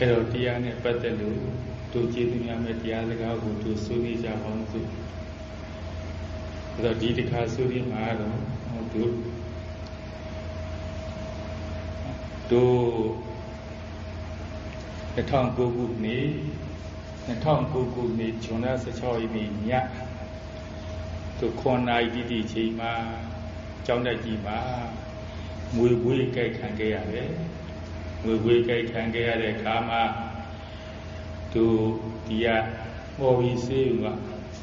အဲ့တော့တရားနဲ့ပတ်သက်လို့တို့ကျေးဇူးများမဲ့တရားစကားကိုတို့ဆွေးနွေးကြအောင်စို့အဲ့တော့ဒီတစ်ခါဆွေးနွေးမှာတော့တို့တို့2009ခုနှစ်2009ခုနှစ်ဇွန်လ16ရက်နေ့ညတို့ခွန်နိုင်တိတိချိန်မှာကျောင်းတက်ကြီးမှာငွေဝေးကြိုက်ခံခဲ့ရတယ် ငွေဝေးကြိုက်ခံခဲ့ရတဲ့အခါမှာသူဒီကဟောပြီးစေးက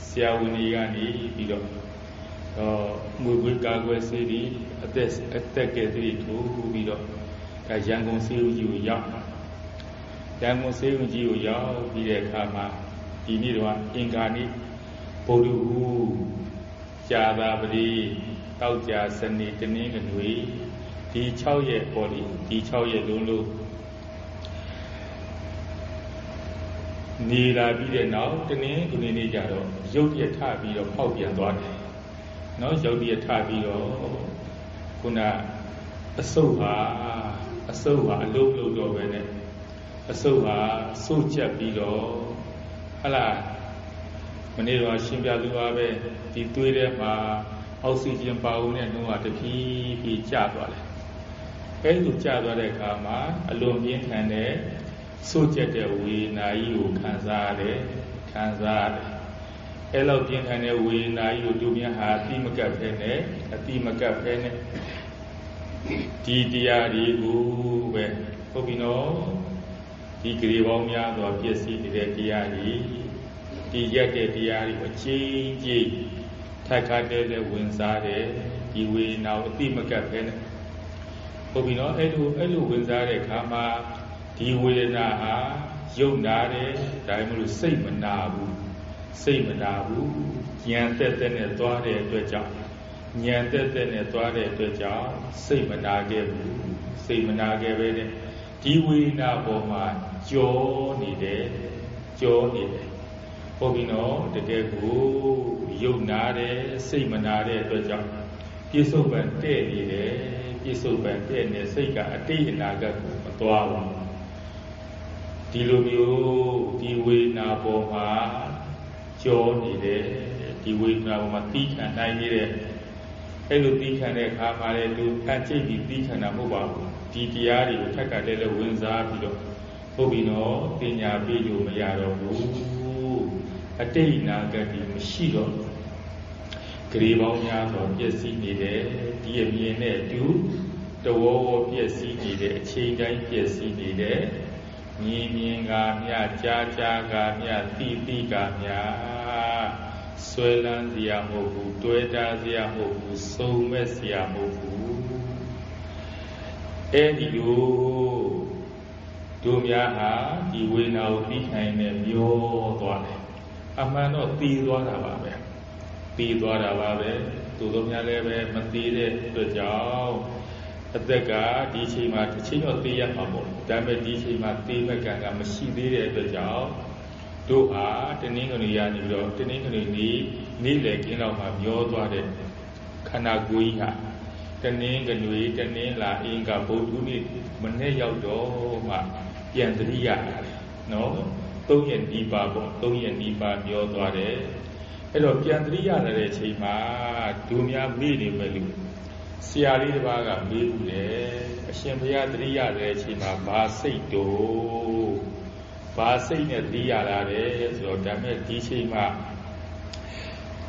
ဆရာဝန်ကြီးကနေပြီးတော့တော့ငွေဝေးကာကွယ်စေးဒီအသက်အသက်ကယ်တွေထိုးပြီးတော့ဒါရန်ကုန်စေးဦးကြီးကိုရောက်ရန်ကုန်စေးဦးကြီးကိုရောက်ပြီးတဲ့အခါမှာဒီနေ့တော့အင်္ဂါနေ့ဗုဒ္ဓဟူးကြာသာပတိတောက်ကြစနေတနင်္ဂနွေ ဒီ6ရက်ပေါ်ဒီဒီ6ရက်လုံးလို့နေလာပြီးတဲ့နောက်တနင်္ဂနွေနေ့ကျတော့ရုပ်ရထပြီးတော့ဖောက်ပြန်သွားတယ်။နော်ရုပ်ရထပြီးတော့ခုနအစုပ်ဟာအစုပ်ဟာအလုံးလုံးတော့ပဲနဲ့အစုပ်ဟာစုတ်ချက်ပြီးတော့ဟလာမနေ့တော့ရှင်းပြသူပါပဲဒီသွေးထဲမှာအောက်ဆီဂျင်ပါဝင်တဲ့နှုန်းကတဖြည်းဖြည်းကျသွားတယ် အဲလိုကျသွားတဲ့အခါမှာအလွန်ပြင်းထန်တဲ့စိုးကျက်တဲ့ဝေဒနာကြီးကိုခံစားရတယ်ခံစားရတယ်အဲလောက်ပြင်းထန်တဲ့ဝေဒနာကြီးကိုသူများဟာအတိမကပ်ဖဲနဲ့အတိမကပ်ဖဲနဲ့ဒီတရားတွေကိုပဲဟုတ်ပြီနော်ဒီကြည်ပေါင်းများစွာပြည့်စည်နေတဲ့တရားတွေဒီရက်တဲ့တရားတွေအချင်းချင်းထက်ခါတဲ့ဝင်စားတယ်ဒီဝေဒနာကိုအတိမကပ်ဖဲနဲ့ ဟုတ်ပြီနော်အဲ့လိုအဲ့လိုဝင်စားတဲ့ခါမှာဒီဝေဒနာဟာယုံနာတယ်ဒါမှမဟုတ်စိတ်မနာဘူးစိတ်မနာဘူးဉာဏ်သက်သက်နဲ့သွားတဲ့အတွက်ကြောင့်ဉာဏ်သက်သက်နဲ့သွားတဲ့အတွက်ကြောင့်စိတ်မနာခဲ့ဘူးစိတ်မနာခဲ့ပဲနဲ့ဒီဝေဒနာပေါ်မှာကြောနေတယ်ကြောနေတယ်ဟုတ်ပြီနော်တကယ်ကိုယုံနာတယ်စိတ်မနာတဲ့အတွက်ကြောင့်ပြစ္ဆုတ်ပံတဲ့နေတယ် ပြစ္ဆုတ်ပံတဲ့နေစိတ်ကအတိတ်အနာဂတ်ကိုမသွားဘူးဒီလိုမျိုးဒီဝေဒနာပေါ်မှာကြောနေတယ်ဒီဝေဒနာပေါ်မှာသိခံနိုင်နေတဲ့အဲ့လိုသိခံတဲ့အခါမှာလည်းသူအကျိတ်ပြီးသိခံတာမဟုတ်ပါဘူးဒီတရားတွေကိုထက်ကတည်းကဝင်စားပြီးတော့ဟုတ်ပြီနော်ပညာပေးလို့မရတော့ဘူးအတိတ်နာဂတ်ဒီမရှိတော့ဂ ရေပေါင်းများစွာပြည့်စည်နေတယ်ဒီအမြင်နဲ့အတူတဝဝပြည့်စည်နေတဲ့အချိန်တိုင်းပြည့်စည်နေတယ်မြင်မြင်ကမြကြားကြားကမြသိသိကမြဆွဲလန်းစရာမဟုတ်ဘူးတွဲတာစရာမဟုတ်ဘူးစုံမဲ့စရာမဟုတ်ဘူးအဲဒီလိုတို့များဟာဒီဝေနာကိုသိနိုင်နဲ့မျောသွားတယ်အမှန်တော့သိသွားတာပါပဲ သိသွားတာပါပဲသူတို့များလည်းပဲမသိတဲ့အတွက်ကြောင့်အသက်ကဒီအချိန်မှာတစ်ချိန်တော့သိရမှာပေါ့ဒါပေမဲ့ဒီအချိန်မှာသိမဲ့ကံကမရှိသေးတဲ့အတွက်ကြောင့်တို့ဟာတနင်္ဂနွေရနေပြီးတော့တနင်္ဂနွေနေ့နေ့လည်ခင်းလောက်မှာမျောသွားတဲ့ခန္ဓာကိုယ်ကြီးဟာတနင်္ဂနွေတနင်္လာအင်္ဂါဗုဒ္ဓနေ့မနေ့ရောက်တော့မှပြန်သတိရတယ်နော်သုံးရက်ဒီပါပေါ့သုံးရက်ဒီပါမျောသွားတယ် အဲ့တော့ပြန်သတိရတဲ့အချိန်မှာဒုများမေ့နေမယ်လို့ဆရာလေးတစ်ပါးကမေးဘူးလေအရှင်ဘုရားသတိရတဲ့အချိန်မှာဘာစိတ်တို့ဘာစိတ်နဲ့သတိရတာလဲဆိုတော့ဒါမဲ့ဒီချိန်မှာ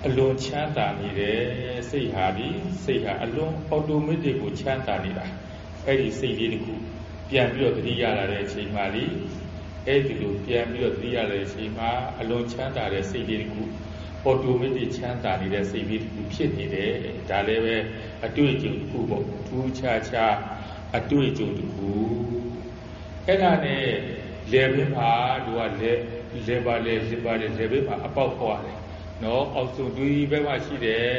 အလွန်ချမ်းသာနေတယ်စိတ်ဟာဒီစိတ်ဟာအလွန်အော်တိုမက်တစ်ကိုချမ်းသာနေတာအဲ့ဒီစိတ်လေးတခုပြန်ပြီးတော့သတိရလာတဲ့အချိန်မှာလေအဲ့ဒီလိုပြန်ပြီးတော့သတိရတဲ့အချိန်မှာအလွန်ချမ်းသာတဲ့စိတ်လေးတခု အော်တိုမက်တစ်ချမ်းသာနေတဲ့စိတ်လေးတခုဖြစ်နေတယ်ဒါလည်းပဲအတွေ့အကြုံတစ်ခုပေါ့ထူးခြားခြားအတွေ့အကြုံတစ်ခုအဲ့ဒါနဲ့လေဘင်းမှာသူကလေလေပါလေလေပါလေလေဘင်းမှာအပေါက်ဖွာတယ်နော်အောက်ဆုံးတွေးဘက်မှာရှိတယ်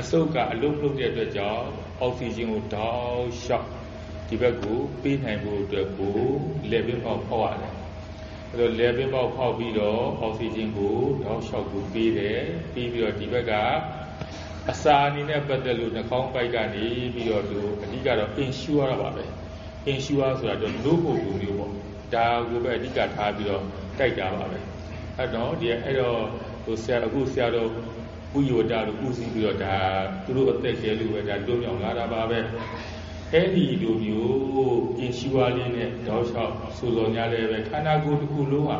အဆုတ်ကအလုံးလုံးတဲ့အတွက်ကြောင့်အောက်ဆီဂျင်ကိုတောက်လျှောက်ဒီဘက်ကိုပေးနိုင်ဖို့အတွက်ကိုလေဘင်းပေါက်ဖောက်ရတယ် အဲတော့လေဘင်းပေါက်ဖောက်ပြီးတော့အောက်ဆီဂျင်ကိုတောက်လျှောက်ကိုပေးတယ်ပြီးပြီးတော့ဒီဘက်ကအစာအနေနဲ့ပတ်သက်လို့နှာခေါင်းပိုက်ကနေပြီးတော့သူအဓိကတော့ insure ရပါပဲ insure ဆိုတာတော့လို့ပုံမျိုးပေါ့ဒါကိုပဲအဓိကထားပြီးတော့တိုက်တာပါပဲအဲ့တော့ဒီအဲ့တော့ဟိုဆရာအခုဆရာတော်ဥယဝတ္တလို့ဥစည်းပြီးတော့ဒါသူတို့အသက်ကြီးလို့ပဲဒါတွန်းမြောက်လာတာပါပဲ အဲ့ဒီလိုမျိုးကျင်ရှိဝါလေးနဲ့တောက်လျှောက်ဆိုတော်ညာလည်းပဲခန္ဓာကိုယ်တစ်ခုလုံးဟာ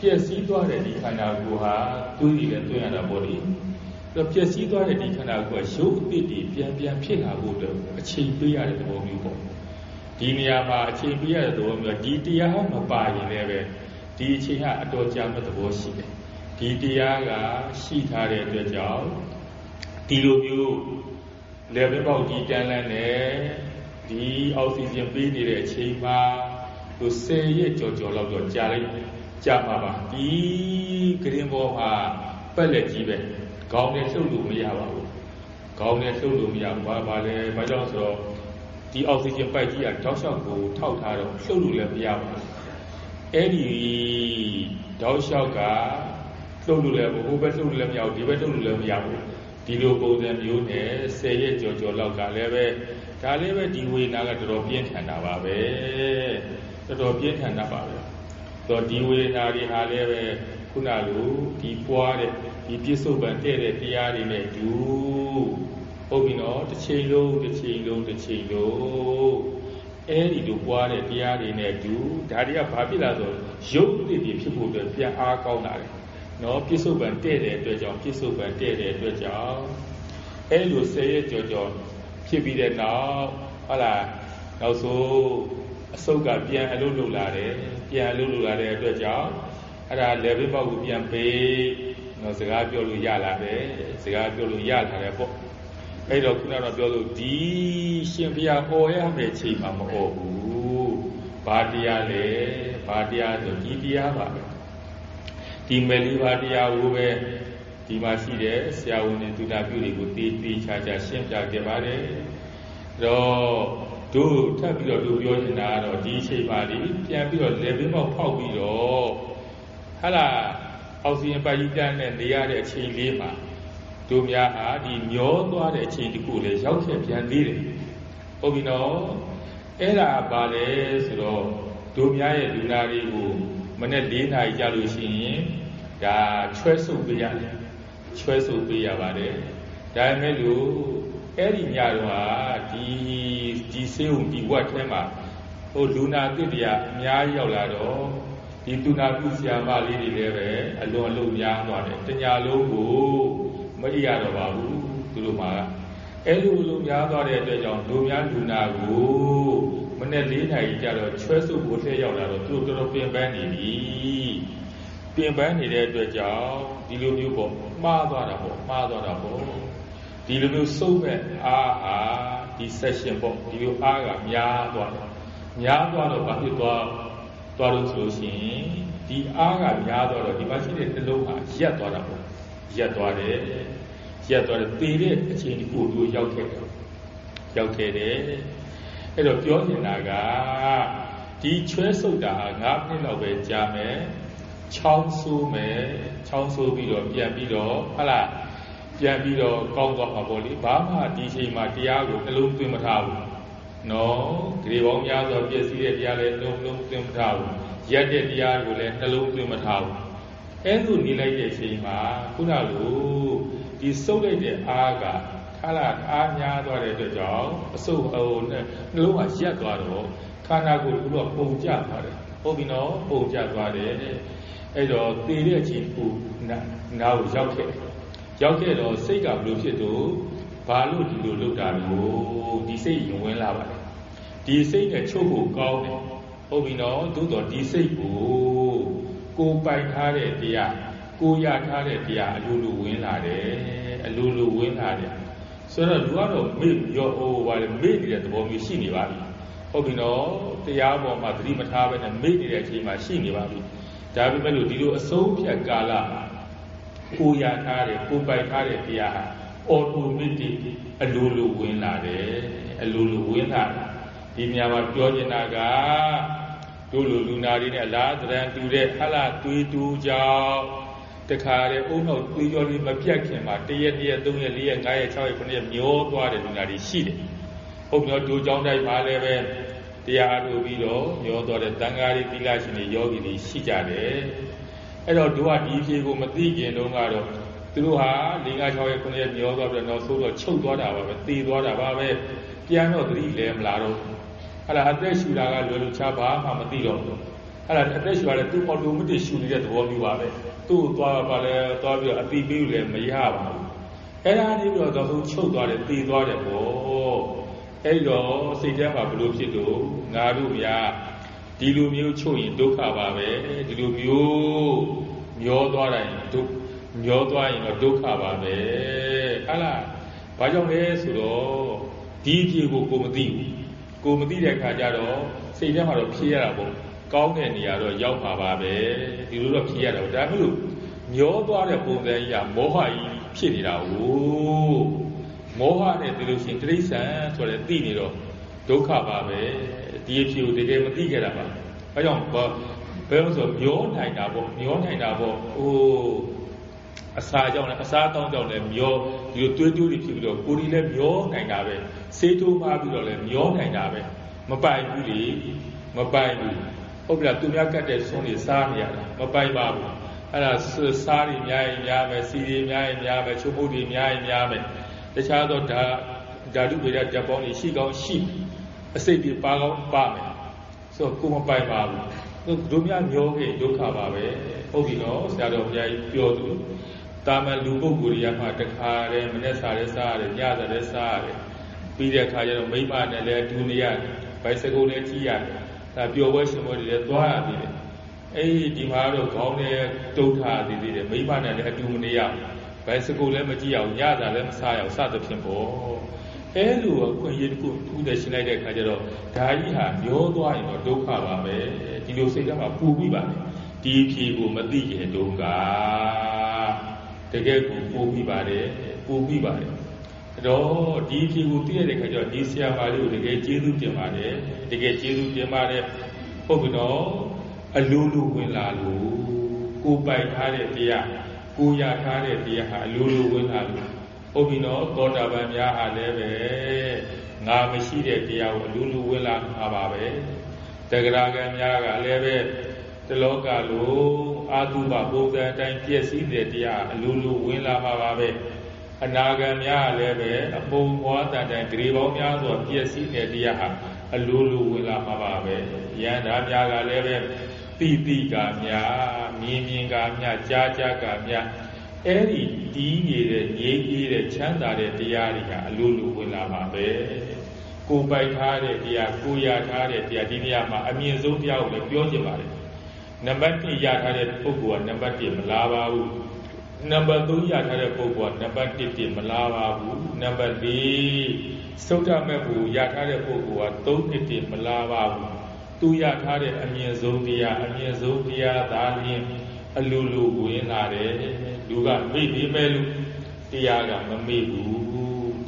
ပျက်စီးသွားတဲ့ဒီခန္ဓာကိုယ်ဟာတွေးရည်နဲ့တွင်းရတာပေါ့လေတော့ပျက်စီးသွားတဲ့ဒီခန္ဓာကိုယ်ကရုပ်အသစ်တွေပြန်ပြန်ဖြစ်လာဖို့အတွက်အချိန်ပေးရတဲ့သဘောမျိုးပေါ့ဒီနေရာမှာအချိန်ပေးရတဲ့သဘောမျိုးဒီတရားမပါရင်လည်းပဲဒီအချိန်ဟာအတော်ကြာမဲ့သဘောရှိတယ်ဒီတရားကရှိထားတဲ့အတွက်ကြောင့်ဒီလိုမျိုးလေဘပေါက်ကြီးတန်းလန်းနဲ့ ဒီအောက်ဆီဂျင်ပေးနေတဲ့အချိန်မှာသူ10ရက်ကြော်ကြော်လောက်တော့ကြာလိုက်ကြာမှာပါဒီဂရင်ဘောမှာပက်လက်ကြီးပဲခေါင်းနဲ့လှုပ်လို့မရပါဘူးခေါင်းနဲ့လှုပ်လို့မရဘူးဘာပါလဲဘာကြောင့်ဆိုတော့ဒီအောက်ဆီဂျင်ပိုက်ကြီးကတောက်လျှောက်ကိုထောက်ထားတော့လှုပ်လို့လည်းမရပါဘူးအဲ့ဒီတောက်လျှောက်ကလှုပ်လို့လည်းဟိုဘက်လှုပ်လို့လည်းမရဘူးဒီဘက်လှုပ်လို့လည်းမရဘူး ဒီလိုပုံစံမျိုးနဲ့10ရက်ကြော်ကြော်လောက်ကလည်းပဲဒါလည်းပဲဒီဝေနာကတော်တော်ပြင်းထန်တာပါပဲတော်တော်ပြင်းထန်တာပါပဲတော့ဒီဝေနာတွေဟာလည်းပဲခုနလိုဒီပွားတဲ့ဒီပြစ္ဆုတ်ပံတဲ့တဲ့တရားတွေနဲ့ဒူဟုတ်ပြီနော်တစ်ချိန်လုံးတစ်ချိန်လုံးတစ်ချိန်လုံးအဲဒီလိုပွားတဲ့တရားတွေနဲ့ဒူဒါတွေကဘာဖြစ်လာဆိုရုပ်တည်တည်ဖြစ်ဖို့အတွက်ပြန်အားကောင်းလာတယ် နော်ပြစ္ဆုတ်ပံတဲ့တဲ့အတွက်ကြောင့်ပြစ္ဆုတ်ပံတဲ့တဲ့အတွက်ကြောင့်အဲလိုဆယ်ရက်ကြော်ကြော်ဖြစ်ပြီးတဲ့နောက်ဟုတ်လားနောက်ဆိုအစုပ်ကပြန်အလုပ်လုပ်လာတယ်ပြန်အလုပ်လုပ်လာတဲ့အတွက်ကြောင့်အဲ့ဒါ level ပေါက်ကိုပြန်ပေးနော်စကားပြောလို့ရလာတယ်စကားပြောလို့ရလာတယ်ပေါ့အဲ့တော့ခုနကတော့ပြောလို့ဒီရှင်ဘုရားဟောရမယ့်ချိန်မှာမဟုတ်ဘူးဘာတရားလဲဘာတရားဆိုဒီတရားပါပဲ ဒီမယ်လေးပါတရားကိုပဲဒီမှာရှိတဲ့ဆရာဝန်တွေသူနာပြုတွေကိုတေးတေးချာချာရှင်းပြခဲ့ပါတယ်တော့တို့ထပ်ပြီးတော့တို့ပြောနေတာကတော့ဒီအချိန်ပါလေပြန်ပြီးတော့ level ပေါက်ဖောက်ပြီးတော့ဟာလာအောက်ဆီဂျင်ပိုက်ကြီးတန်းနဲ့နေရတဲ့အချိန်လေးမှာတို့များဟာဒီမျောသွားတဲ့အချိန်တခုလေရောက်ခဲ့ပြန်သေးတယ်ဟုတ်ပြီနော်အဲ့ဒါပါလေဆိုတော့တို့များရဲ့လူနာတွေကိုမနေ့၄နာရီကြာလို့ရှိရင် ဒါချွဲဆုပ်ပေးရတယ်ချွဲဆုပ်ပေးရပါတယ်ဒါပေမဲ့လို့အဲ့ဒီညတော့ဒီဒီဆေးုံဒီဝက်ထဲမှာဟိုလူနာတစ်တရားအများကြီးရောက်လာတော့ဒီသူနာပြုဆရာမလေးတွေလည်းပဲအလွန်အလုံးများသွားတယ်တညာလုံးကိုမအိရတော့ပါဘူးသူတို့မှာအဲ့လိုလိုများသွားတဲ့အတွက်ကြောင့်လူများလူနာကိုမနေ့၄နာရီကြာတော့ချွဲစုပ်ကိုလှည့်ရောက်လာတော့သူတို့တော်တော်ပင်ပန်းနေပြီ ပင်ပန်းနေတဲ့အတွက်ကြောင့်ဒီလိုမျိုးပေါ့မှားသွားတာပေါ့မှားသွားတာပေါ့ဒီလိုမျိုးစုပ်မဲ့အားဟာဒီ session ပေါ့ဒီလိုအားကများသွားတယ်များသွားတော့ဘာဖြစ်သွားသွားလို့ဆိုလို့ရှိရင်ဒီအားကများသွားတော့ဒီမှာရှိတဲ့နှလုံးဟာရက်သွားတာပေါ့ရက်သွားတယ်ရက်သွားတယ်သေတဲ့အချိန်ဒီကိုတို့ရောက်ခဲ့တယ်ရောက်ခဲ့တယ်အဲ့တော့ပြောနေတာကဒီချွဲဆုပ်တာ၅မိနစ်လောက်ပဲကြာမယ် ချောင်းဆိုးမယ်ချောင်းဆိုးပြီးတော့ပြန်ပြီးတော့ဟလာပြန်ပြီးတော့ကောင်းသွားမှာပေါ့လေဘာမှဒီချိန်မှာတရားကိုနှလုံးသွင်းမထားဘူးနော်ဒီပေါင်းများစွာပြည့်စည်တဲ့တရားလည်းနှလုံးသွင်းမထားဘူးရက်တဲ့တရားကိုလည်းနှလုံးသွင်းမထားဘူးအဲလိုနေလိုက်တဲ့အချိန်မှာခုနလိုဒီစုပ်လိုက်တဲ့အားကခါလာအားများသွားတဲ့အတွက်ကြောင့်အစုပ်ဟိုနှလုံးကရက်သွားတော့ခန္ဓာကိုယ်ကပုံကျသွားတယ်ဟုတ်ပြီနော်ပုံကျသွားတယ် အဲ့တော့တည်တဲ့အချိန်ကိုနာကိုရောက်ခဲ့ရောက်ခဲ့တော့စိတ်ကဘယ်လိုဖြစ်တော့ဘာလို့ဒီလိုလုပ်တာလို့ဒီစိတ်ရင်ဝင်လာပါတယ်ဒီစိတ်နဲ့ချုပ်ဖို့ကောင်းတယ်ဟုတ်ပြီနော်သို့တော့ဒီစိတ်ကိုကိုပိုင်ထားတဲ့တရားကိုရထားတဲ့တရားအလိုလိုဝင်လာတယ်အလိုလိုဝင်လာတယ်ဆိုတော့လူကတော့မေ့ရောဟိုဘာလဲမေ့နေတဲ့သဘောမျိုးရှိနေပါပြီဟုတ်ပြီနော်တရားပေါ်မှာသတိမထားဘဲနဲ့မေ့နေတဲ့အချိန်မှာရှိနေပါပြီ ဒါပေမဲ့လို့ဒီလိုအဆုံးဖြတ်ကာလကိုရထားတဲ့ကိုပိုင်ထားတဲ့တရားဟာအော်တိုမက်တစ်အလိုလိုဝင်လာတယ်အလိုလိုဝင်လာတယ်ဒီနေရာမှာပြောနေတာကတို့လူလူနာတွေနဲ့အလားတရံတူတဲ့ဟလာသွေးတူကြောင့်တခါတည်းအုံနောက်သွေးကြောလေးမပြတ်ခင်မှာတရက်တရက်၃ရက်၄ရက်၅ရက်၆ရက်9ရက်မျောသွားတဲ့လူနာတွေရှိတယ်။ဟုတ်ပြီနော်ဒူကြောင်းတိုင်းမှာလည်းပဲ တတရားအထုတ်ပြီးတော့မျောသွားတဲ့တန်ဃာတွေသီလရှင်တွေယောဂီတွေရှိကြတယ်အဲ့တော့တို့ကဒီအဖြေကိုမသိခင်တုန်းကတော့သူတို့ဟာ၄၅၆ရက်9ရက်မျောသွားပြီးတော့ဆိုတော့ချုပ်သွားတာပါပဲသေသွားတာပါပဲပြန်တော့သတိလဲမလားတော့အဲ့ဒါအသက်ရှူတာကလွယ်လို့ချပါမှမသိတော့ဘူးအဲ့ဒါအသက်ရှူရတယ်သူ့အော်တိုမတစ်ရှူနေတဲ့သဘောမျိုးပါပဲသူ့ကိုသွားပါလဲသွားပြီးတော့အတိပေးလို့လည်းမရပါဘူးအဲ့ဒါနေပြီးတော့သောဆုံးချုပ်သွားတယ်သေသွားတယ်ပေါ့ အဲ့တော့စိတ်ထဲမှာဘလို့ဖြစ်တော့ငါတို့များဒီလိုမျိုးချုပ်ရင်ဒုက္ခပါပဲဒီလိုမျိုးမျောသွားတိုင်းဒုမျောသွားရင်တော့ဒုက္ခပါပဲဟာလားဘာကြောင့်လဲဆိုတော့ဒီအဖြစ်ကိုကိုမသိဘူးကိုမသိတဲ့ခါကျတော့စိတ်ထဲမှာတော့ဖြေးရတာပေါ့ကောင်းတဲ့နေရာတော့ရောက်ပါပါပဲဒီလိုတော့ဖြေးရတာဒါမှမဟုတ်မျောသွားတဲ့ပုံစံကြီးကမောဟကြီးဖြစ်နေတာ哦 မောဟနဲ့ဒီလိုရှင်တိရစ္ဆာန်ဆိုတဲ့သိနေတော့ဒုက္ခပါပဲဒီအဖြစ်ကိုတကယ်မသိခဲ့တာပါအဲကြောင့်ဘယ်လိုဆိုမျောနိုင်တာပေါ့မျောနိုင်တာပေါ့ဟိုအစာကြောင့်လည်းအစာတောင်းကြောင့်လည်းမျောဒီလိုတွေးတွေးတွေဖြစ်ပြီးတော့ကိုယ်ဒီလည်းမျောနိုင်တာပဲစေးတိုးမှပြီးတော့လည်းမျောနိုင်တာပဲမပိုင်ဘူးလေမပိုင်ဘူးဟုတ်ပြီလားသူများကတ်တဲ့ဆုံးတွေစားနေရတာမပိုင်ပါဘူးအဲ့ဒါစားတွေများရင်များမယ်စီတွေများရင်များမယ်ချုပ်ဖို့တွေများရင်များမယ် တခြားသောဓာဓာတုဗေဒဓာတ်ပေါင်းတွေရှိကောင်းရှိအစိတ်တွေပါကောင်းပါမယ်ဆိုတော့ကိုမပိုင်ပါဘူးတို့များမျောခဲ့ဒုက္ခပါပဲဟုတ်ပြီနော်ဆရာတော်ဘုရားကြီးပြောသူတာမန်လူပုဂ္ဂိုလ်တွေကမှတခါတည်းမနေ့စားရဲစားရတယ်ညစားရဲစားရတယ်ပြီးတဲ့အခါကျတော့မိမနဲ့လည်းဒူနေရတယ်ဘိုက်စကုလည်းကြီးရတယ်ဒါပျော်ပွဲရှင်ပွဲတွေလည်းသွားရသေးတယ်အဲ့ဒီဒီမှာတော့ခေါင်းနဲ့တုတ်ထားသေးသေးတယ်မိမနဲ့လည်းအတူမနေရဘို က်စကုလည်းမကြည့်အောင်ညစားလည်းမစားရအောင်စသဖြင့်ပေါ့အဲလိုအခွင့်အရေးတစ်ခုထူးတဲ့ရှင်းလိုက်တဲ့အခါကျတော့ဓာကြီးဟာမျောသွားရင်တော့ဒုက္ခပါပဲဒီလိုစိတ်ကမှပူပြီးပါလေဒီဖြေကိုမသိခင်တုန်းကတကယ်ကိုပူပြီးပါတယ်ပူပြီးပါတယ်အဲ့တော့ဒီဖြေကိုသိရတဲ့ခါကျတော့ဒီဆရာမလေးကိုတကယ်ကျေးဇူးတင်ပါတယ်တကယ်ကျေးဇူးတင်ပါတယ်ဟုတ်ပြီနော်အလိုလိုဝင်လာလို့ကိုပိုက်ထားတဲ့တရား ကိုရထားတဲ့တရားဟာအလိုလိုဝင်လာလို့ဟုတ်ပြီနော်သောတာပန်များဟာလည်းပဲငါမရှိတဲ့တရားကိုအလိုလိုဝင်လာမှာပါပဲတဂရကံများကလည်းပဲတလောကလုံးအာတုဘပုံစံအတိုင်းပြည့်စည်တဲ့တရားအလိုလိုဝင်လာမှာပါပဲအနာဂံများလည်းပဲအပုံဘွားတန်တန်ဂရေပေါင်းများစွာပြည့်စည်တဲ့တရားဟာအလိုလိုဝင်လာမှာပါပဲယန္တာများကလည်းပဲတိတိကများ မြင်မြင်ကများကြားကြားကများအဲ့ဒီတီးနေတဲ့ငြိမ်းကြီးတဲ့ချမ်းသာတဲ့တရားတွေကအလိုလိုဝင်လာမှာပဲကိုပိုက်ထားတဲ့တရားကိုရထားတဲ့တရားဒီနေရာမှာအမြင့်ဆုံးတရားကိုလည်းပြောချင်ပါတယ်နံပါတ်1ရထားတဲ့ပုဂ္ဂိုလ်ကနံပါတ်1မလားပါဘူးနံပါတ်3ရထားတဲ့ပုဂ္ဂိုလ်ကနံပါတ်1တင်မလားပါဘူးနံပါတ်4သုဒ္ဓမဲ့ဘူရထားတဲ့ပုဂ္ဂိုလ်က3နှစ်တင်မလားပါဘူး သူရထားတဲ့အမြင့်ဆုံးတရားအမြင့်ဆုံးတရားသာလျှင်အလိုလိုဝင်လာတယ်လူကမေ့ပြီးမဲ့လို့တရားကမမေ့ဘူး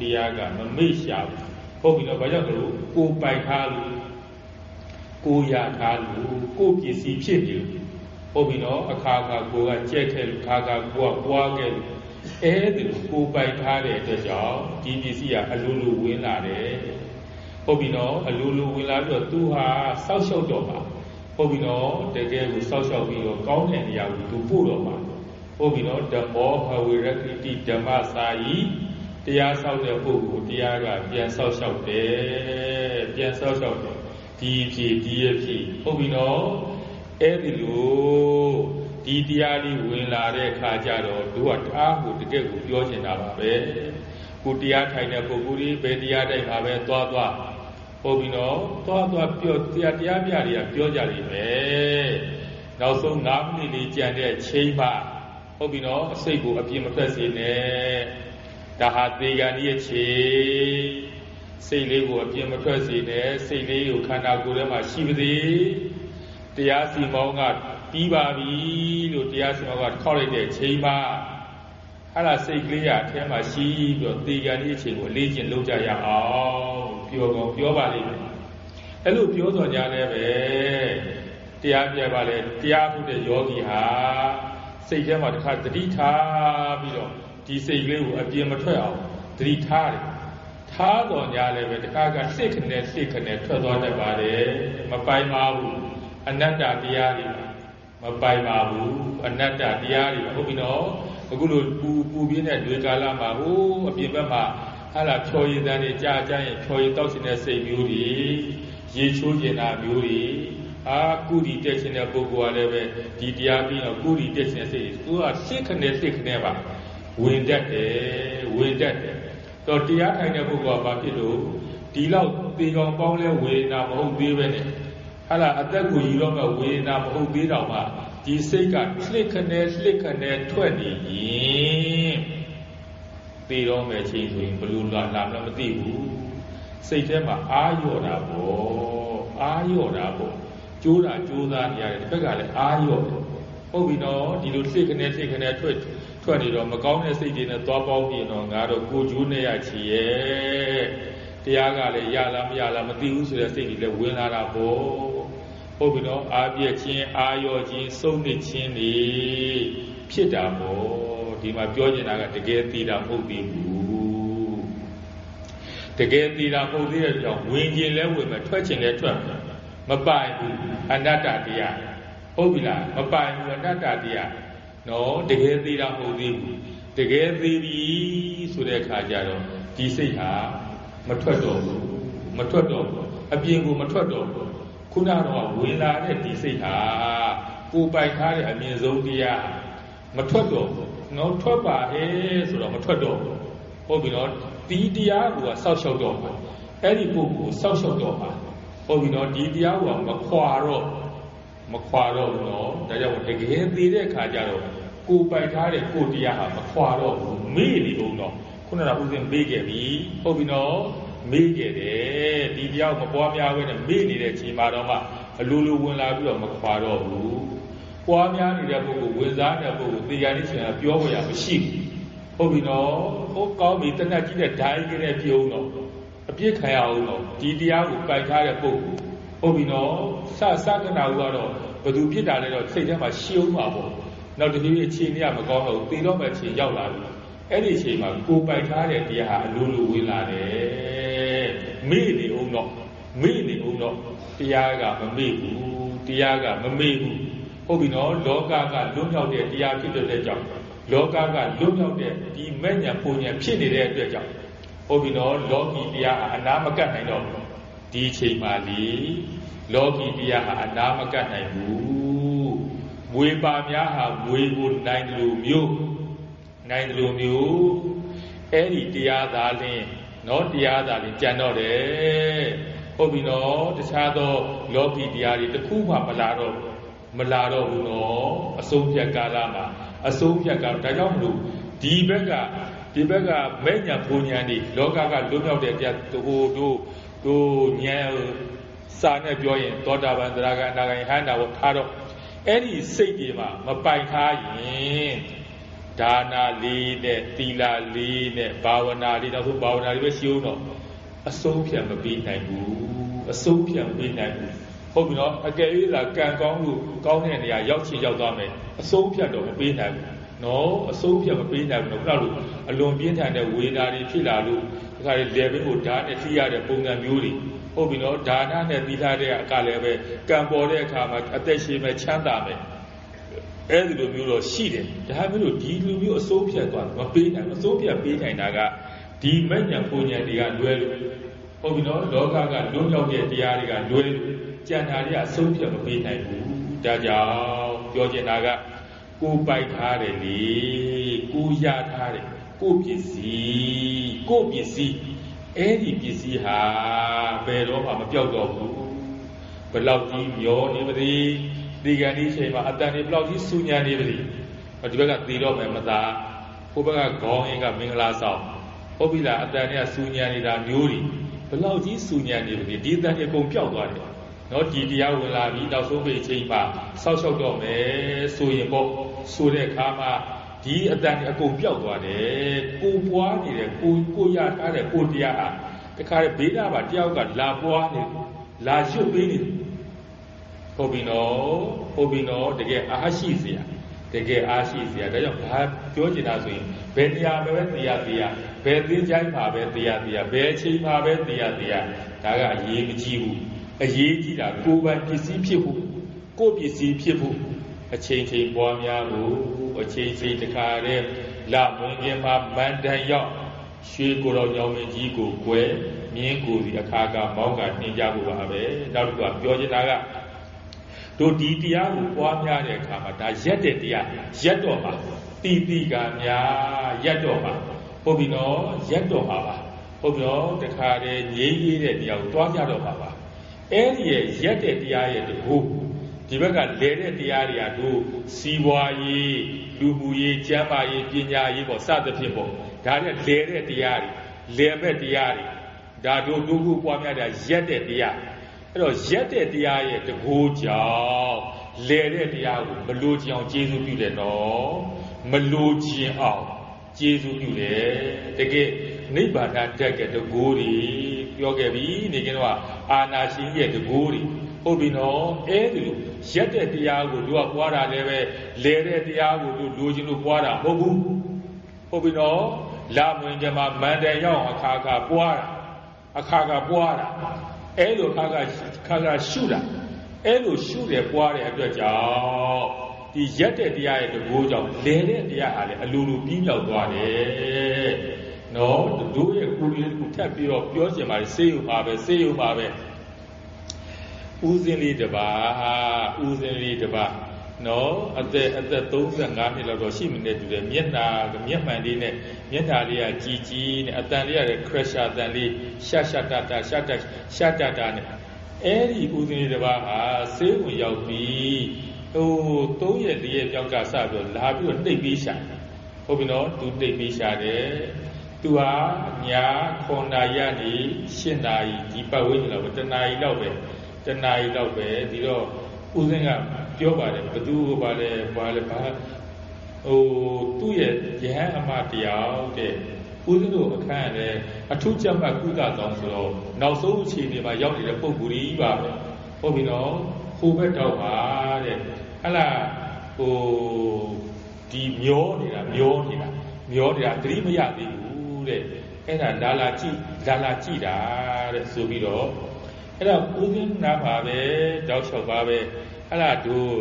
တရားကမမေ့ရှာဘူးဟုတ်ပြီနော်ဘာကြောင့်လဲကိုပိုက်ထားလို့ကိုရထားလို့ကိုပစ္စည်းဖြစ်နေလို့ဟုတ်ပြီနော်အခါခါကိုကကြက်ခဲ့လို့ခါခါကိုကပွားခဲ့လို့အဲ့ဒီကိုပိုက်ထားတဲ့အတွက်ကြောင့်ဒီပစ္စည်းကအလိုလိုဝင်လာတယ် ဟုတ်ပြီနော်အလိုလိုဝင်လာပြီးတော့သူဟာစောက်ရှောက်တော့ပါဟုတ်ပြီနော်တကယ်ကိုစောက်ရှောက်ပြီးတော့ကောင်းတဲ့နေရာကိုသူပို့တော့ပါဟုတ်ပြီနော်ဓမ္မောဘဝေရတိတိဓမ္မစာယီတရားဆောက်တဲ့ပုဂ္ဂိုလ်တရားကပြန်ဆောက်ရှောက်တယ်ပြန်ဆောက်ရှောက်တယ်ဒီဖြစ်ဒီရဖြစ်ဟုတ်ပြီနော်အဲ့ဒီလိုဒီတရားလေးဝင်လာတဲ့အခါကျတော့သူကတအားကိုတကယ်ကိုပြောချင်တာပါပဲကိုတရားထိုင်တဲ့ပုဂ္ဂိုလ်ကြီးဘယ်တရားတိုင်းမှာပဲသွားသွား ဟုတ်ပြီနော်သွားသွားပြောတရားတရားပြတွေကပြောကြလိမ့်မယ်နောက်ဆုံး9မိနစ်လေးကြံတဲ့ချိန်မှာဟုတ်ပြီနော်အစိတ်ကိုအပြင်းမထွက်စေနဲ့ဒါဟာသေကံကြီးရဲ့ခြေစိတ်လေးကိုအပြင်းမထွက်စေနဲ့စိတ်လေးကိုခန္ဓာကိုယ်ထဲမှာရှိပါသေးတရားစီမောင်းကပြီးပါပြီလို့တရားစီမောင်းကခေါက်လိုက်တဲ့ချိန်မှာအဲ့ဒါစိတ်ကလေးရအထဲမှာရှိပြီးတော့သေကံကြီးအချိန်ကိုအလေးကျင့်လုပ်ကြရအောင် ပြောကောပြောပါလိမ့်မယ်အဲ့လိုပြောတော်ကြလည်းပဲတရားပြပါလေတရားမှုတဲ့ယောဂီဟာစိတ်ထဲမှာတစ်ခါတတိထားပြီးတော့ဒီစိတ်ကလေးကိုအပြင်းမထွက်အောင်တတိထားတယ်ထထားတော်ညာလည်းပဲတခါကစိတ်ခနဲ့စိတ်ခနဲ့ထွက်သွားတတ်ပါတယ်မပိုင်ပါဘူးအနတ္တတရားတွေမပိုင်ပါဘူးအနတ္တတရားတွေဟုတ်ပြီနော်အခုလိုပူပူပြင်းတဲ့တွေကာလမှာဟိုးအပြင်ဘက်မှာ ဟာလာဖြော်ရည်တန်းတွေကြာကြာရင်ဖြော်ရည်တောက်ရှင်တဲ့စိတ်မျိုးတွေရေချိုးကျင်တာမျိုးတွေအာကုရီတက်ရှင်တဲ့ပုဂ္ဂိုလ်ကလည်းပဲဒီတရားပြီးတော့ကုရီတက်ရှင်တဲ့စိတ်သူကစိတ်ခနဲ့စိတ်ခနဲ့ပါဝင်တတ်တယ်ဝင်တတ်တယ်တော့တရားထိုင်တဲ့ပုဂ္ဂိုလ်ကဘာဖြစ်လို့ဒီလောက်သေကောင်ပေါင်းလဲဝေဒနာမဟုတ်သေးပဲနဲ့ဟာလာအသက်ကိုယူတော့မဲ့ဝေဒနာမဟုတ်သေးတော့မှဒီစိတ်ကလှစ်ခနဲ့လှစ်ခနဲ့ထွက်နေရင် သေတော့မဲ့ချိန်ဆိုရင်ဘလို့လာလာမသိဘူးစိတ်ထဲမှာအာရော့တာပေါ့အာရော့တာပေါ့ကြိုးတာကြိုးသားနေရတယ်တစ်ဖက်ကလည်းအာရော့တယ်ဟုတ်ပြီနော်ဒီလိုလှစ်ခနဲ့လှစ်ခနဲ့ထွက်ထွက်နေတော့မကောင်းတဲ့စိတ်တွေနဲ့သွားပေါင်းပြီးတော့ငါတော့ကိုကျိုးနဲ့ရချီရဲ့တရားကလည်းရလားမရလားမသိဘူးဆိုတဲ့စိတ်တွေလည်းဝင်လာတာပေါ့ဟုတ်ပြီနော်အာပြည့်ခြင်းအာရော့ခြင်းစုံနေခြင်းတွေဖြစ်တာပေါ့ ဒီမှာပြောနေတာကတကယ်သိတာမဟုတ်သေးဘူးတကယ်သိတာမဟုတ်သေးတဲ့ကြောင့်ဝင်ခြင်းလဲဝင်မယ်ထွက်ခြင်းလဲထွက်မယ်မပိုင်ဘူးအနတ္တတရားဟုတ်ပြီလားမပိုင်ဘူးအနတ္တတရားနော်တကယ်သေးတာမဟုတ်သေးဘူးတကယ်သေးပြီဆိုတဲ့အခါကျတော့ဒီစိတ်ဟာမထွက်တော့ဘူးမထွက်တော့ဘူးအပြင်ကိုမထွက်တော့ဘူးခုနတော့ဝင်လာတဲ့ဒီစိတ်ဟာကိုပိုက်ထားတဲ့အမြင်ဆုံးတရားမထွက်တော့ဘူး နော်ထွက်ပါဟဲဆိုတော့မထွက်တော့ဘူးဟုတ်ပြီနော်ဒီတရားကစောက်ရှောက်တော့ပါအဲ့ဒီပုဂ္ဂိုလ်စောက်ရှောက်တော့ပါဟုတ်ပြီနော်ဒီတရားကမခွာတော့မခွာတော့ဘူးနော်ဒါကြောင့်တကယ်သေးတဲ့ခါကျတော့ကိုပိုက်ထားတဲ့ကိုတရားဟာမခွာတော့ဘူးမေ့နေဘူးနော်ခုနကဥစဉ်မေ့ခဲ့ပြီဟုတ်ပြီနော်မေ့ခဲ့တယ်ဒီတရားမပွားများဘဲနဲ့မေ့နေတဲ့ချိန်မှာတော့မှအလိုလိုဝင်လာပြီးတော့မခွာတော့ဘူး ပွားများနေတဲ့ပုဂ္ဂိုလ်ဝင်စားတဲ့ပုဂ္ဂိုလ်တရားလေးရှင်ကပြောဝရမရှိဘူးဟုတ်ပြီနော်ဟိုကောင်းပြီတဏှတ်ကြီးတဲ့ဓာတ်ကြီးနဲ့ပြုံးတော့အပြစ်ခံရအောင်တော့ဒီတရားကိုပိုက်ထားတဲ့ပုဂ္ဂိုလ်ဟုတ်ပြီနော်စစကနာဟုကတော့ဘသူပြစ်တာလဲတော့စိတ်ထဲမှာရှင်းအောင်ပါပေါ့နောက်တစ်ပြေးအခြေအနေကမကောင်းတော့သေတော့မဲ့ချိန်ရောက်လာပြီအဲ့ဒီအချိန်မှာကိုပိုက်ထားတဲ့တရားဟာအလိုလိုဝင်လာတယ်မေ့နေအောင်တော့မေ့နေအောင်တော့တရားကမမေ့ဘူးတရားကမမေ့ဘူး ဟုတ်ပြီနော်လောကကလွတ်မြောက်တဲ့တရားဖြစ်တဲ့ကြောင့်လောကကလွတ်မြောက်တဲ့ဒီမဲ့ညာပုံညာဖြစ်နေတဲ့အတွက်ကြောင့်ဟုတ်ပြီနော်လောကီတရားဟာအနာမကတ်နိုင်တော့ဒီချိန်မှာလေလောကီတရားဟာအနာမကတ်နိုင်ဘူးမွေပါများဟာမွေကိုနိုင်တယ်လို့မျိုးနိုင်တယ်လို့မျိုးအဲ့ဒီတရားသာလင်းနော်တရားသာလင်းကြံတော့တယ်ဟုတ်ပြီနော်တခြားသောလောကီတရားတွေတစ်ခုမှမလာတော့ မလာတော့ဘူးနော်အဆုံးဖြတ်ကာလမှာအဆုံးဖြတ်ကာဒါကြောင့်မလို့ဒီဘက်ကဒီဘက်ကမဲ့ညာဘုံညာတွေလောကကလွတ်မြောက်တဲ့တရားတို့တို့တို့ဉာဏ်စာနဲ့ပြောရင်သောတာပန်သရဂံအနာဂံဟန္တာကိုထားတော့အဲ့ဒီစိတ်တွေမှာမပိုင်ထားရင်ဒါနာလေးနဲ့သီလလေးနဲ့ဘာဝနာလေးတော့ဘာဝနာလေးပဲရှိအောင်တော့အဆုံးဖြတ်မပေးနိုင်ဘူးအဆုံးဖြတ်မပေးနိုင်ဘူး ဟုတ်ပြီနော်အကယ်၍သာကံကောင်းလို့ကောင်းတဲ့နေရာရောက်ချင်ရောက်သွားမယ်အဆုံးဖြတ်တော့မပေးနိုင်ဘူးနော်အဆုံးဖြတ်မပေးနိုင်ဘူးနော်ခုနလိုအလွန်ပြင်းထန်တဲ့ဝေဒနာတွေဖြစ်လာလို့ဒီခါလေလေဘင်းကိုဓာတ်နဲ့ထိရတဲ့ပုံစံမျိုးတွေဟုတ်ပြီနော်ဒါနနဲ့ပြီးထားတဲ့အကလည်းပဲကံပေါ်တဲ့အခါမှာအသက်ရှင်မဲ့ချမ်းသာမယ်အဲ့ဒီလိုမျိုးတော့ရှိတယ်ဒါမျိုးလို့ဒီလိုမျိုးအစိုးဖြတ်သွားမပေးနိုင်အစိုးဖြတ်ပေးနိုင်တာကဒီမဉ္ဇဉ်ပုံဉ္ဇဉ်တွေကလွဲလို့ဟုတ်ပြီနော်လောကကလွတ်မြောက်တဲ့တရားတွေကလွဲလို့ ကြံတာတွေကအစိုးဖြတ်မပေးနိုင်ဘူးဒါကြောင့်ပြောချင်တာကကိုပိုက်ထားတယ်လေကိုရထားတယ်ကိုပစ္စည်းကိုပစ္စည်းအဲ့ဒီပစ္စည်းဟာဘယ်တော့မှမပြောက်တော့ဘူးဘလောက်ကြီးမျောနေပါသည်ဒီကနေ့ချိန်မှာအတန်တွေဘလောက်ကြီးစူညံနေပါသည်ဒီဘက်ကသေတော့မယ်မသာဟိုဘက်ကခေါင်းရင်းကမင်္ဂလာဆောင်ဟုတ်ပြီလားအတန်တွေကစူညံနေတာမျိုးတွေဘလောက်ကြီးစူညံနေပါသည်ဒီအတန်တွေအကုန်ပြောက်သွားတယ် နော်ဒီတရားဝင်လာပြီးနောက်ဆုံးပိတ်ချိန်မှာဆောက်ရှောက်တော့မယ်ဆိုရင်ပေါ့ဆိုတဲ့အခါမှာဒီအတန်အကုန်ပြောက်သွားတယ်ကိုပွားနေတဲ့ကိုကိုရထားတဲ့ကိုတရားဟာတခါလေဘေးနာပါတယောက်ကလာပွားနေလာရွတ်ပေးနေဟုတ်ပြီနော်ဟုတ်ပြီနော်တကယ်အားရှိစရာတကယ်အားရှိစရာဒါကြောင့်ဘာပြောချင်တာဆိုရင်ဘယ်နေရာပဲနေရာနေရာဘယ်သင်ချိုင်းမှာပဲတရားတရားဘယ်အချိန်မှာပဲတရားတရားဒါကအရေးမကြီးဘူး အရေးကြီးတာကိုယ်ပိုင်ပစ္စည်းဖြစ်ဖို့ကိုယ်ပစ္စည်းဖြစ်ဖို့အချိန်ချင်းပွားများဖို့အချိန်ချင်းတခါတည်းလာမွင်ခင်မှာမန္တန်ရောက်ရွှေကိုယ်တော်ညောင်မင်းကြီးကိုကွယ်မြင်းကိုစီအခါကမောင်းကနှင်ကြဖို့ပါပဲနောက်တစ်ခုကပြောချင်တာကတို့ဒီတရားကိုပွားများတဲ့အခါမှာဒါရက်တဲ့တရားရက်တော့မှာတီတီကများရက်တော့မှာဟုတ်ပြီနော်ရက်တော့မှာပါဟုတ်ပြီနော်တခါတည်းငြိမ်းရတဲ့တရားကိုတွားကြတော့မှာပါ အဲ့ဒီရဲ့ရက်တဲ့တရားရဲ့တကူဒီဘက်ကလဲတဲ့တရားတွေကတို့စီးပွားရေးလူမှုရေးကျန်းမာရေးပညာရေးပေါ့စသဖြင့်ပေါ့ဒါတွေလဲတဲ့တရားတွေလဲမဲ့တရားတွေဒါတို့တို့ခုပွားများတာရက်တဲ့တရားအဲ့တော့ရက်တဲ့တရားရဲ့တကူကြောင့်လဲတဲ့တရားကိုမလိုချင်အောင်ကျေးဇူးပြုတယ်နော်မလိုချင်အောင်ကျေးဇူးပြုတယ်တကယ်နိဗ္ဗာန်တက်ကတကူတွေ ပြောခဲ့ပြီနေကင်းတော့အာနာရှင်ရဲ့တကူတွေဟုတ်ပြီနော်အဲဒီလိုရက်တဲ့တရားကိုတို့ကပွားတာလည်းပဲလဲတဲ့တရားကိုတို့လိုချင်လို့ပွားတာမဟုတ်ဘူးဟုတ်ပြီနော်လာမဝင်ကြမှာမန္တန်ရောက်အခါခါပွားတာအခါခါပွားတာအဲလိုအခါခါခါခါရှုတာအဲလိုရှုတယ်ပွားတဲ့အတွက်ကြောင့်ဒီရက်တဲ့တရားရဲ့တကိုးကြောင့်လဲတဲ့တရားဟာလည်းအလိုလိုပြီးမြောက်သွားတယ် နော်တို့ရဲ့ကိုယ်လေးကိုထပ်ပြီးတော့ပြောချင်ပါတယ်စေးယူပါပဲစေးယူပါပဲဦးစင်းလေးတပါဦးစင်းလေးတပါနော်အသက်အသက်35နှစ်လောက်တော့ရှိမနေတူတယ်မျက်နှာမျက်မှန်လေးနဲ့မျက်နှာလေးကကြည်ကြည်နဲ့အတန်လေးကလည်း crash အတန်လေးရှာရှာတတာရှာတရှာတတာနဲ့အဲ့ဒီဦးစင်းလေးတပါဟာဆေးဝင်ရောက်ပြီးဟို3ရက်4ရက်ကြောက်ကစပြီးလာပြီးတော့နှိပ်ပြီးရှာဟုတ်ပြီနော်သူနှိပ်ပြီးရှာတယ် သူဟာညာ9နာရီကနေ10နာရီဒီပတ်ဝန်းကျင်လောက်ပဲတနာရီလောက်ပဲတနာရီလောက်ပဲဒီတော့ဦးစင်းကပြောပါတယ်ဘသူကပါလဲပါလဲဘာဟိုသူ့ရဲ့ယဟန်အမတရားတဲ့ဦးဇင်းတို့အခန်းရတယ်အထုကြမှတ်ကုသဆောင်ဆိုတော့နောက်ဆုံးအခြေအနေမှာရောက်နေတဲ့ပုံကူကြီးပါပဲဟုတ်ပြီနော်ဟိုဘက်တော့ပါတဲ့ဟလာဟိုဒီမျောနေတာမျောနေတာမျောနေတာသတိမရသေးဘူး တဲ့အဲ့ဒါလာလာကြည့်လာလာကြည့်တာတဲ့ဆိုပြီးတော့အဲ့ဒါဦးဇင်းနာပါပဲတောက်လျှောက်ပါပဲအဲ့ဒါတို့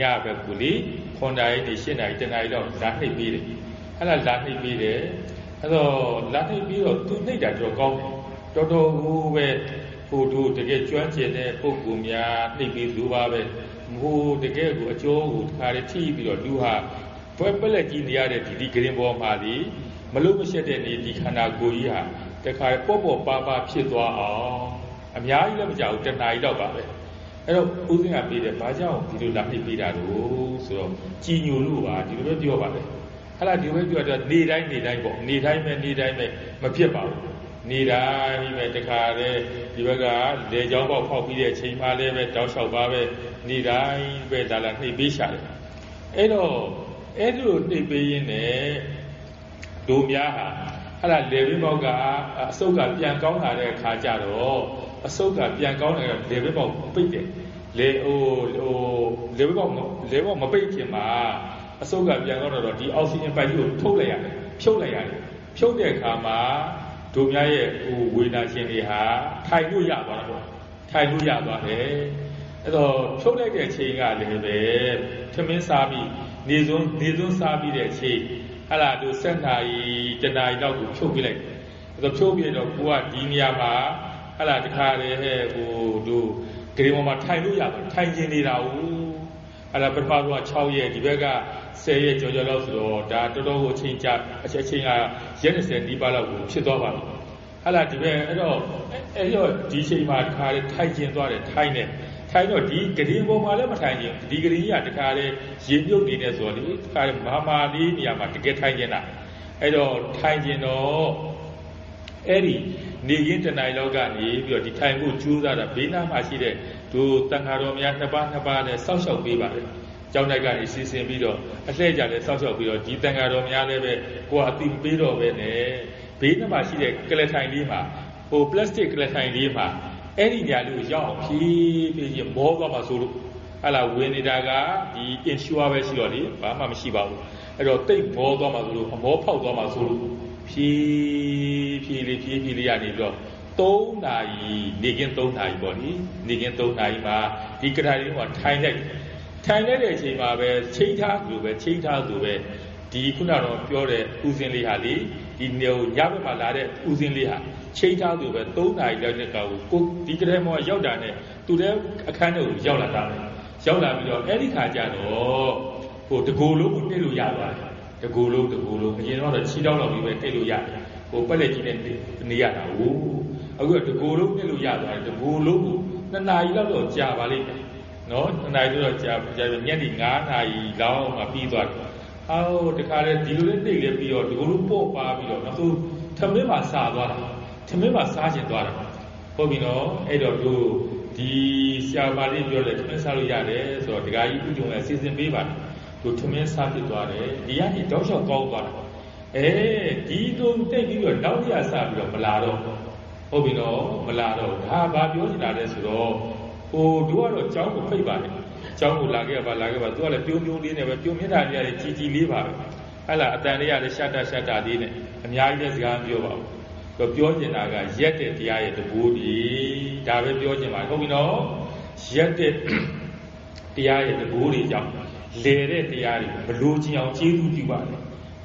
ညဘက်ကူလေ9နာရီနေ10နာရီ10နာရီတော့လာနှိပ်ပြီးတယ်အဲ့ဒါလာနှိပ်ပြီးတယ်အဲ့တော့လာနှိပ်ပြီးတော့သူနှိပ်တာတော့ကောင်းတယ်တော်တော်ဟိုပဲဟိုတို့တကယ်ကျွမ်းကျင်တဲ့ပုံကူများနှိပ်ပြီးလူပါပဲဟိုတကယ်ကိုအကျိုးကိုတခါတည်းထိပြီးတော့လူဟာဘွဲပလက်ကြီးနေရတဲ့ဒီဒီဂရင်ပေါ်မှာဒီ မလို့မရှက်တဲ့နေဒီခန္ဓာကိုယ်ကြီးဟာတခါပေါ့ပေါ့ပါပါဖြစ်သွားအောင်အများကြီးလည်းမကြောက်ဘူးတဏှာကြီးတော့ပါပဲအဲ့တော့ဦးစင်းကပြေးတယ်ဘာကြောင့်ဒီလိုလာနှိပ်ပေးတာလို့ဆိုတော့ကြည်ညိုလို့ပါဒီလိုပဲပြောပါလေဟလာဒီလိုပဲပြောတော့နေတိုင်းနေတိုင်းပေါ့နေတိုင်းပဲနေတိုင်းပဲမဖြစ်ပါဘူးနေတိုင်းပဲတခါလေဒီဘက်ကလေကြောင်းပေါက်ဖောက်ပြီးတဲ့အချိန်မှလည်းပဲတောက်လျှောက်ပါပဲနေတိုင်းပဲလာလာနှိပ်ပေးရှာတယ်အဲ့တော့အဲ့လိုနှိပ်ပေးရင်းနဲ့ ဒိုများဟာဟလာလေဘင်းပေါက်ကအစုပ်ကပြန်ကောင်းလာတဲ့အခါကျတော့အစုပ်ကပြန်ကောင်းတယ်လေဘင်းပေါက်ပိတ်တယ်လေဟိုဟိုလေဘင်းပေါက်လေဘောက်မပိတ်ခင်မှာအစုပ်ကပြန်ကောင်းတော့ဒီအောက်ဆီဂျင်ပိုက်ကြီးကိုထုတ်လိုက်ရတယ်ဖြုတ်လိုက်ရတယ်ဖြုတ်တဲ့အခါမှာဒိုများရဲ့ဟိုဝေဒနာရှင်တွေဟာထိုင်လို့ရသွားတော့ထိုင်လို့ရသွားတယ်အဲ့တော့ဖြုတ်လိုက်တဲ့အချိန်ကလည်းပဲထမင်းစားပြီးနေစွန်းနေစွန်းစားပြီးတဲ့အချိန် ဟလာတို့ဆက်နာရီတနာရီလောက်ကိုဖြုတ်ပြလိုက်အဲ့တော့ဖြုတ်ပြတော့ကိုကဒီနေရာမှာဟလာတခါလေဟဲ့ဟိုတို့ဂရေပေါ်မှာထိုင်လို့ရတယ်ထိုင်ကျင်နေတာဟုတ်အဲ့ဒါပထမဆုံး6ရက်ဒီဘက်က10ရက်ကျော်ကျော်လောက်ဆိုတော့ဒါတော်တော်ကိုအချိန်ကြာအချိန်ကရက်20ဒီပါလောက်ကိုဖြစ်သွားပါပြီဟလာဒီဘက်အဲ့တော့အဲ့တော့ဒီချိန်မှာတခါလေထိုင်ကျင်သွားတယ်ထိုင်နေ ထိုင်တော့ဒီဂရင်ပေါ်မှာလည်းမထိုင်ခြင်းဒီဂရင်ကြီးကတခါလေရေမြုပ်နေနေဆိုတော့လေတခါလေမာမာလေးနေရာမှာတကယ်ထိုင်ခြင်းတာအဲ့တော့ထိုင်ခြင်းတော့အဲ့ဒီနေရင်းတနိုင်လောက်ကနေပြီးတော့ဒီထိုင်ဖို့ကြိုးစားတာဘေးနားမှာရှိတဲ့ဒုတန်ဃာတော်များနှစ်ပါးနှစ်ပါးနဲ့စောင့်ရှောက်ပေးပါတယ်ကျောင်းတိုက်ကနေစီစဉ်ပြီးတော့အလှည့်ကြလည်းစောင့်ရှောက်ပြီးတော့ဒီတန်ဃာတော်များလည်းပဲကိုယ်အတိပေးတော့ပဲနဲ့ဘေးနားမှာရှိတဲ့ကလထိုင်လေးမှာဟိုပလတ်စတစ်ကလထိုင်လေးမှာ အဲ့ဒီနေရာလေးကိုရောက်အောင်ဖြည်းဖြည်းချင်းမောသွားမှာဆိုလို့ဟလာဝင်နေတာကဒီ insure ပဲရှိတော့လေဘာမှမရှိပါဘူးအဲ့တော့တိတ်မောသွားမှာဆိုလို့အမောဖောက်သွားမှာဆိုလို့ဖြဖြည်းဖြည်းလေးဖြည်းဖြည်းလေးရနေပြီးတော့3နာရီနေကင်း3နာရီပေါ့လေနေကင်း3နာရီမှာဒီကထာလေးကထိုင်လိုက်ထိုင်လိုက်တဲ့အချိန်မှာပဲချိန်ထားသူပဲချိန်ထားသူပဲဒီခုနကတော့ပြောတဲ့ဥစဉ်လေးဟာလေဒီနေညဘက်မှာလာတဲ့ဥစဉ်လေးဟာ ချိန်ထားသူပဲ3နာရီလောက်တဲ့ကောင်ကိုဒီကထဲမှာရောက်တာနဲ့သူတဲ့အခန်းထဲကိုရောက်လာတာပဲရောက်လာပြီးတော့အဲ့ဒီခါကျတော့ဟိုတကူလုံးကိုတက်လို့ရသွားတယ်တကူလုံးတကူလုံးအရင်တော့ခြေတောက်လောက်ပြီးပဲတက်လို့ရတယ်ဟိုပက်လက်ကြီးနဲ့နေရတာဟိုအခုတကူလုံးတက်လို့ရသွားတယ်တကူလုံးကိုနှစ်နာရီလောက်တော့ကြာပါလိမ့်မယ်နော်နှစ်နာရီတော့ကြာကြာညနေ9နာရီလောက်မှပြီးသွားတယ်ဟောတခါလေဒီလိုလေးတိတ်လေးပြီးတော့တကူလုံးပေါ့ပါပြီးတော့နောက်ဆုံးထမင်းမှာစာသွားတာ ထမင်းမှာစားကျင်သွားတာဟုတ်ပြီနော်အဲ့တော့တို့ဒီဆရာမလေးပြောတယ်ထမင်းစားလို့ရတယ်ဆိုတော့ဒကာကြီးဥကြုံလည်းစီစဉ်ပေးပါတယ်တို့ထမင်းစားဖြစ်သွားတယ်ဒီကနေတောက်လျှောက်ကောင်းသွားတာအဲဒီလိုတိတ်ပြီးတော့နောက်ရစပြီးတော့မလာတော့ဟုတ်ပြီနော်မလာတော့ဒါဘာပြောနေတာလဲဆိုတော့ဟိုတို့ကတော့ကြောင်းကိုဖိတ်ပါတယ်ကြောင်းကိုလာခဲ့ပါလာခဲ့ပါသူကလည်းပြုံးပြုံးလေးနဲ့ပဲပြုံးမြင့်တာလေးရတယ်ကြီးကြီးလေးပါပဲဟဲ့လားအတန်လေးရတယ်ရှက်တာရှက်တာလေးနဲ့အများကြီးလည်းစကားမပြောပါဘူး တော့ပြောချင်တာကရက်တဲ့တရားရဲ့တဘိုးဒီဒါပဲပြောချင်ပါဟုတ်ပြီနော်ရက်တဲ့တရားရဲ့တဘိုးတွေကြောင့်လေတဲ့တရားတွေမလိုချင်အောင်ကျေးဇူးပြုပါတယ်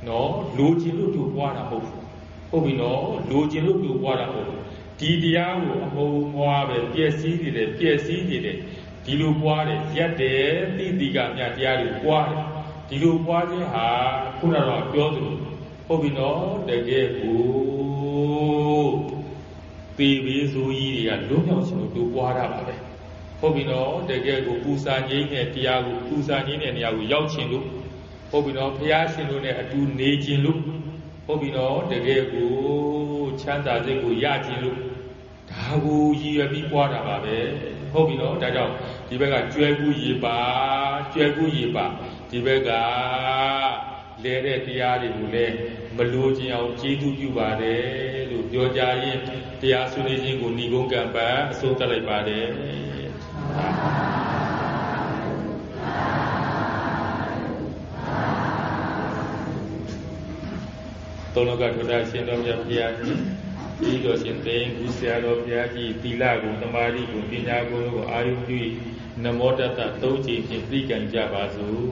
နော်လိုချင်လို့တို့ပွားတာဟုတ်ဟုတ်ပြီနော်လိုချင်လို့တို့ပွားတာဟုတ်ဒီတရားကိုအမုံမွားပဲပြည့်စည်နေတယ်ပြည့်စည်နေတယ်ဒီလိုပွားတယ်ရက်တယ်တိတိကမြတရားတွေပွားတယ်ဒီလိုပွားခြင်းဟာခုနကတော့ပြောသလိုဟုတ်ပြီနော်တကယ်ကို ပေပေးဆိုကြီးတွေကလွတ်မြောက်ခြင်းလို့တို့ပွားတာပါပဲဟုတ်ပြီနော်တကယ်ကိုပူစာငိမ့်တဲ့တရားကိုပူစာငိမ့်တဲ့နေရာကိုရောက်ခြင်းလို့ဟုတ်ပြီနော်ဘုရားရှင်တို့နဲ့အတူနေခြင်းလို့ဟုတ်ပြီနော်တကယ်ကိုချမ်းသာစိတ်ကိုရခြင်းလို့ဒါကိုရည်ရွယ်ပြီးပွားတာပါပဲဟုတ်ပြီနော်ဒါကြောင့်ဒီဘက်ကကျွဲကူးရေပါကျွဲကူးရေပါဒီဘက်ကလဲတဲ့တရားတွေကိုလည်းမလိုချင်အောင်ကျေးဇူးပြုပါတယ်လို့ပြောကြရင် တရားဆွေးနွေးခြင်းကိုဏီကုန်းကံပန်းအဆုံးသတ်လိုက်ပါတယ်သုံးလောကထွတ်တာရှင်တော်မြတ်ဘုရားကြီးဒီတော်ရှင်သိင်ကူဆရာတော်ဘုရားကြီးသီလကိုသမာဓိကိုပညာကိုကိုအာယုပြုနမောတတသုံးကြိမ်ဖြင့်ပြိကံကြပါစို့